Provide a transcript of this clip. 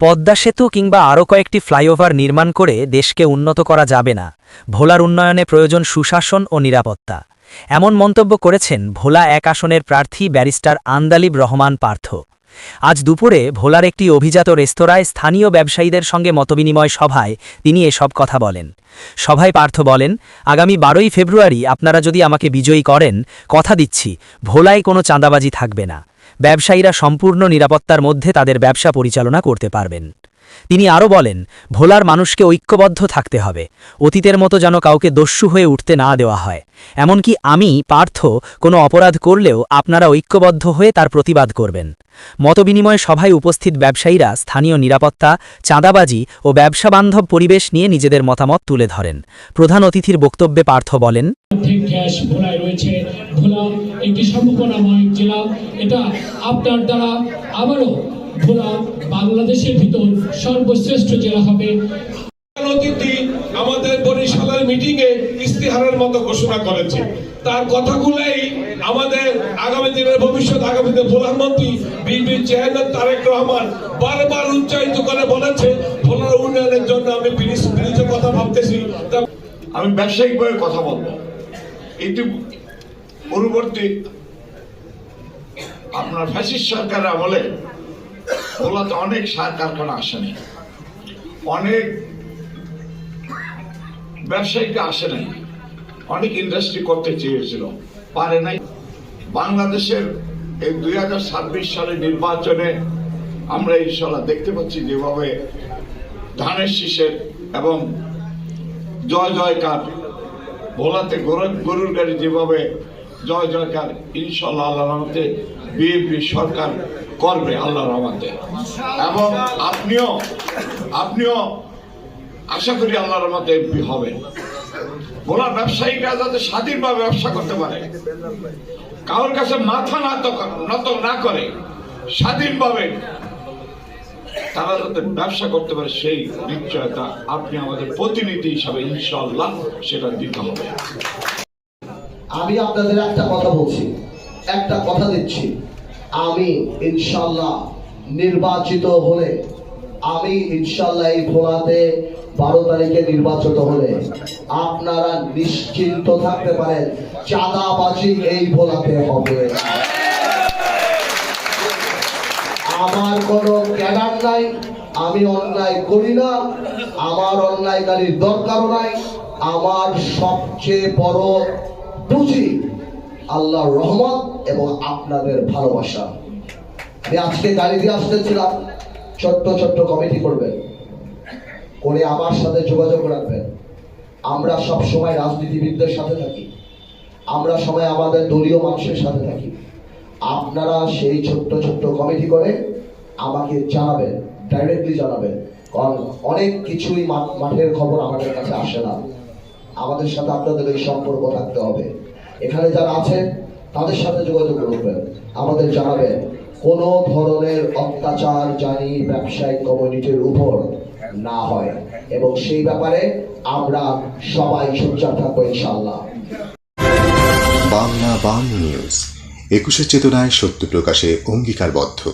পদ্মা সেতু কিংবা আরও কয়েকটি ফ্লাইওভার নির্মাণ করে দেশকে উন্নত করা যাবে না। ভোলার উন্নয়নে প্রয়োজন সুশাসন ও নিরাপত্তা। এমন মন্তব্য করেছেন ভোলা এক আসনের প্রার্থী ব্যারিস্টার আন্দালিব রহমান পার্থ। আজ দুপুরে ভোলার একটি অভিজাত রেস্তোরাঁয় স্থানীয় ব্যবসায়ীদের সঙ্গে মতবিনিময় সভায় তিনি এসব কথা বলেন। সভায় পার্থ বলেন, আগামী বারোই ফেব্রুয়ারি আপনারা যদি আমাকে বিজয়ী করেন, কথা দিচ্ছি, ভোলায় কোনো চাঁদাবাজি থাকবে না। ব্যবসায়ীরা সম্পূর্ণ নিরাপত্তার মধ্যে তাদের ব্যবসা পরিচালনা করতে পারবেন। তিনি আরও বলেন, ভোলার মানুষকে ঐক্যবদ্ধ থাকতে হবে। অতীতের মতো যেন কাউকে দস্যু হয়ে উঠতে না দেওয়া হয়। এমনকি আমি, পার্থ, কোনো অপরাধ করলেও আপনারা ঐক্যবদ্ধ হয়ে তার প্রতিবাদ করবেন। মতবিনিময় সভায় উপস্থিত ব্যবসায়ীরা স্থানীয় নিরাপত্তা, চাঁদাবাজি ও ব্যবসাবান্ধব পরিবেশ নিয়ে নিজেদের মতামত তুলে ধরেন। প্রধান অতিথির বক্তব্যে পার্থ বলেন আপনার দ্বারা আবারও ভোলা বাংলাদেশের ভিতর সর্বশ্রেষ্ঠ জেলা হবে। আমাদের বরিশালের মিটিং এ ইস্তিহারের মতো ঘোষণা করেছে। তার কথাগুলোই আমাদের আগামী দিনের ভবিষ্যৎ আগামী দিনের প্রধানমন্ত্রী বিএনপি চেয়ারম্যান তারেক রহমান বারবার উচ্চারিত করে বলেছে ভোলার উন্নয়নের জন্য আমি ব্রিজ ব্রিজের কথা ভাবতেছি। আমি ব্যবসায়িকভাবে কথা বলব। এটি পূর্ববর্তী আপনার ফ্যাসিস্ট সরকার আমলে ওলাতে অনেক সার কারখানা আসেনি অনেক ব্যবসায়ীকে আসে নাই। অনেক ইন্ডাস্ট্রি করতে চেয়েছিল। পারে নাই। বাংলাদেশের এই দুই হাজার ছাব্বিশ সালের নির্বাচনে আমরা ইনশাল্লাহ দেখতে পাচ্ছি যেভাবে ধানের শীষের এবং জয় জয়কার ভোলাতে গরু- গরুর গাড়ি যেভাবে জয় জয়কার ইনশাল্লাহ আল্লাহ বিএনপি সরকার করবে আল্লাহ রহমতে। এবং আপনিও আপনিও আশা করি আল্লাহ এমপি হবেন। ভোলার ব্যবসায়ীরা যাতে স্বাধীনভাবে ব্যবসা করতে পারে, কারোর কাছে মাথা নত নত না করে স্বাধীনভাবে তারা যাতে ব্যবসা করতে পারে, সেই নিশ্চয়তা আপনি আমাদের প্রতিনিধি হিসাবে ইনশাল্লাহ সেটা দিতে হবে। আমি আপনাদের একটা কথা বলছি, একটা কথা দিচ্ছি। আমি ইনশাল্লাহ নির্বাচিত হলে, আমি ইনশাল্লাহ এই ভোলাতে বারো তারিখে নির্বাচিত হলে আপনারা নিশ্চিন্ত থাকতে পারেন, চাঁদাবাজি এই ভোলাতে হবে। আমার কোনো ক্যাডার নাই, আমি অন্যায় করি না, আমার অন্যায়কারীর দরকারও নাই, আমার সবচেয়ে বড় পুঁজি আল্লাহর রহমত এবং আপনাদের ভালোবাসা। আমি আজকে গাড়ি দিয়ে আসতেছিলাম, ছোট্ট ছোট্ট কমিটি করবেন। করে আমার সাথে যোগাযোগ রাখবেন। আমরা সব সময় রাজনীতিবিদদের সাথে থাকি। আমরা সবাই আমাদের দলীয় মানুষের সাথে থাকি। আপনারা সেই ছোট্ট ছোট্ট কমিটি করে আমাকে জানাবেন ডাইরেক্টলি জানাবেন। কারণ অনেক কিছুই মাঠের খবর আমাদের কাছে আসে না। আমাদের সাথে আপনাদের এই সম্পর্ক থাকতে হবে। এখানে যারা আছেন, তাদের সাথে যোগাযোগ করবেন। আমাদের জানাবেন, কোন ধরনের অত্যাচার জানি ব্যবসায়িক কমিউনিটির উপর না হয়। এবং সেই ব্যাপারে আমরা সবাই সোচ্চার থাকব ইনশাল্লাহ বাংলা বাংলা নিউজ, একুশের চেতনায় সত্য প্রকাশে অঙ্গীকারবদ্ধ।